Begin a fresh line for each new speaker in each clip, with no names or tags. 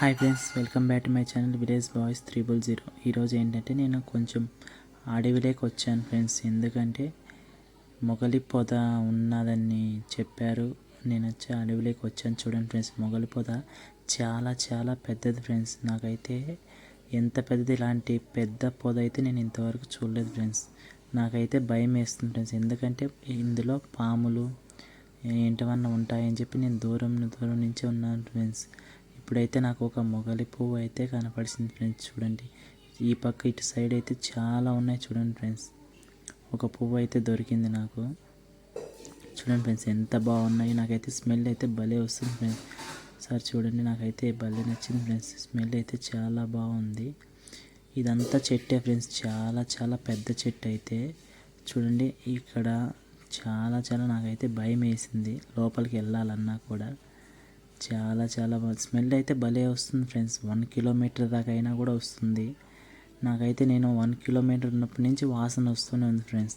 Hi friends welcome back to my channel village boys triple zero ఈరోజు ఏంటంటే నేను కొంచెం అడవిలోకి వచ్చాను ఫ్రెండ్స్ ఎందుకంటే మొగలి పొద ఉన్నదని చెప్పారు. నేను వచ్చి అడవిలోకి వచ్చాను చూడండి ఫ్రెండ్స్ మొగలి పొద చాలా చాలా పెద్దది ఫ్రెండ్స్ నాకైతే ఎంత పెద్దది? ఇలాంటి పెద్ద పొద అయితే నేను ఇంతవరకు చూడలేదు ఫ్రెండ్స్ నాకైతే భయం వేస్తుంది ఫ్రెండ్స్ ఎందుకంటే ఇందులో పాములు ఏంటవన్నా ఉంటాయని చెప్పి నేను దూరం దూరం నుంచే ఉన్నాను ఫ్రెండ్స్ ఇప్పుడైతే నాకు ఒక మొగలి పువ్వు అయితే కనపడిసింది ఫ్రెండ్స్ చూడండి. ఈ పక్క ఇటు సైడ్ అయితే చాలా ఉన్నాయి చూడండి ఫ్రెండ్స్. ఒక పువ్వు అయితే దొరికింది నాకు. చూడండి ఫ్రెండ్స్ ఎంత బాగున్నాయి. నాకైతే స్మెల్ అయితే భలే వస్తుంది ఫ్రెండ్స్. సార్ చూడండి నాకైతే భలే నచ్చింది ఫ్రెండ్స్. స్మెల్ అయితే చాలా బాగుంది. ఇదంతా చెట్టే ఫ్రెండ్స్. చాలా చాలా పెద్ద చెట్టు అయితే. చూడండి ఇక్కడ చాలా చాలా నాకైతే భయం వేసింది. లోపలికి వెళ్ళాలన్నా కూడా. చాలా చాలా స్మెల్ అయితే భలే వస్తుంది ఫ్రెండ్స్. వన్ కిలోమీటర్ దాకా అయినా కూడా వస్తుంది. నాకైతే నేను వన్ కిలోమీటర్ ఉన్నప్పటి నుంచి వాసన వస్తూనే ఉంది ఫ్రెండ్స్.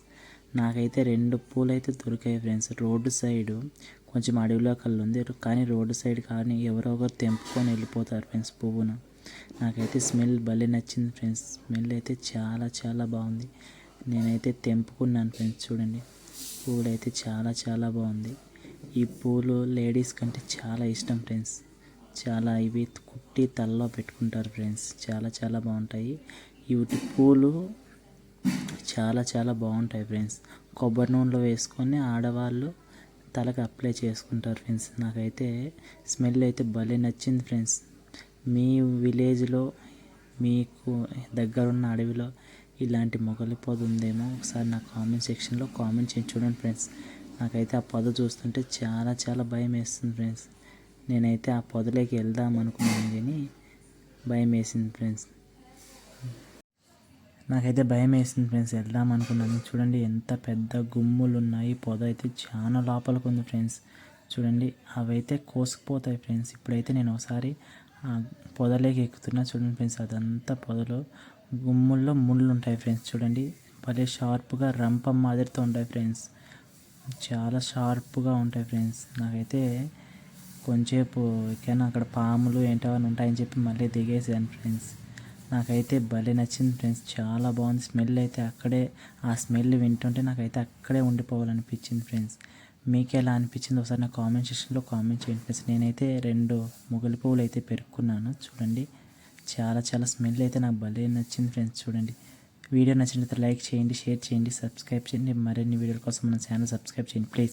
నాకైతే రెండు పూలు అయితే దొరికాయి ఫ్రెండ్స్. రోడ్డు సైడు కొంచెం అడవిలో కళ్ళు ఉంది కానీ రోడ్డు సైడ్ కానీ ఎవరో ఒకరు తెంపుకొని వెళ్ళిపోతారు ఫ్రెండ్స్ పువ్వును. నాకైతే స్మెల్ భలే నచ్చింది ఫ్రెండ్స్. స్మెల్ అయితే చాలా చాలా బాగుంది. నేనైతే తెంపుకున్నాను ఫ్రెండ్స్ చూడండి. పూలు అయితే చాలా చాలా బాగుంది. ఈ పూలు లేడీస్ కంటే చాలా ఇష్టం ఫ్రెండ్స్ చాలా ఇవి కుట్టి తలలో పెట్టుకుంటారు ఫ్రెండ్స్ చాలా చాలా బాగుంటాయి. ఇవి పూలు చాలా చాలా బాగుంటాయి ఫ్రెండ్స్ కొబ్బరి నూనెలో వేసుకొని ఆడవాళ్ళు తలకు అప్లై చేసుకుంటారు ఫ్రెండ్స్ నాకైతే స్మెల్ అయితే భలే నచ్చింది ఫ్రెండ్స్ మీ విలేజ్లో మీకు దగ్గరున్న అడవిలో ఇలాంటి మొగలి పొద ఉందేమో ఒకసారి నా కామెంట్ సెక్షన్లో కామెంట్ చేసి చూడండి ఫ్రెండ్స్ నాకైతే ఆ పొద చూస్తుంటే చాలా చాలా భయం వేస్తుంది ఫ్రెండ్స్. నేనైతే ఆ పొదలోకి వెళ్దాం అనుకున్నాను కానీ భయం వేసింది ఫ్రెండ్స్. నాకైతే భయం వేసింది ఫ్రెండ్స్ వెళ్దాం అనుకున్నాను. చూడండి ఎంత పెద్ద గుమ్ములు ఉన్నాయి పొద అయితే చాలా లోపలికి ఉంది ఫ్రెండ్స్. చూడండి అవైతే కోసుకుపోతాయి ఫ్రెండ్స్. ఇప్పుడైతే నేను ఒకసారి ఆ పొదలోకి ఎక్కుతున్నా చూడండి ఫ్రెండ్స్. అదంతా పొదలో గుమ్ముల్లో ముళ్ళు ఉంటాయి ఫ్రెండ్స్. చూడండి భలే షార్ప్గా రంపం మాదిరితో ఉంటాయి ఫ్రెండ్స్. చాలా షార్ప్గా ఉంటాయి ఫ్రెండ్స్. నాకైతే కొంచెంసేపు ఎక్కాను అక్కడ పాములు ఏంటో అని ఉంటాయని చెప్పి మళ్ళీ దిగేసాను ఫ్రెండ్స్. నాకైతే భలే నచ్చింది ఫ్రెండ్స్. చాలా బాగుంది. స్మెల్ అయితే అక్కడే ఆ స్మెల్ వింటుంటే నాకైతే అక్కడే ఉండిపోవాలనిపించింది ఫ్రెండ్స్. మీకు ఎలా అనిపించింది? ఒకసారి నా కామెంట్ సెక్షన్లో కామెంట్ చేయండి ఫ్రెండ్స్. నేనైతే రెండు మొగలి పువ్వులు అయితే పెరుక్కున్నాను. చూడండి. చాలా చాలా స్మెల్ అయితే నాకు భలే నచ్చింది ఫ్రెండ్స్. చూడండి. వీడియో నచ్చినట్లయితే లైక్ చేయండి షేర్ చేయండి సబ్స్క్రైబ్ చేయండి. మరిన్ని వీడియోల కోసం మన ఛానల్ సబ్స్క్రైబ్ చేయండి ప్లీజ్.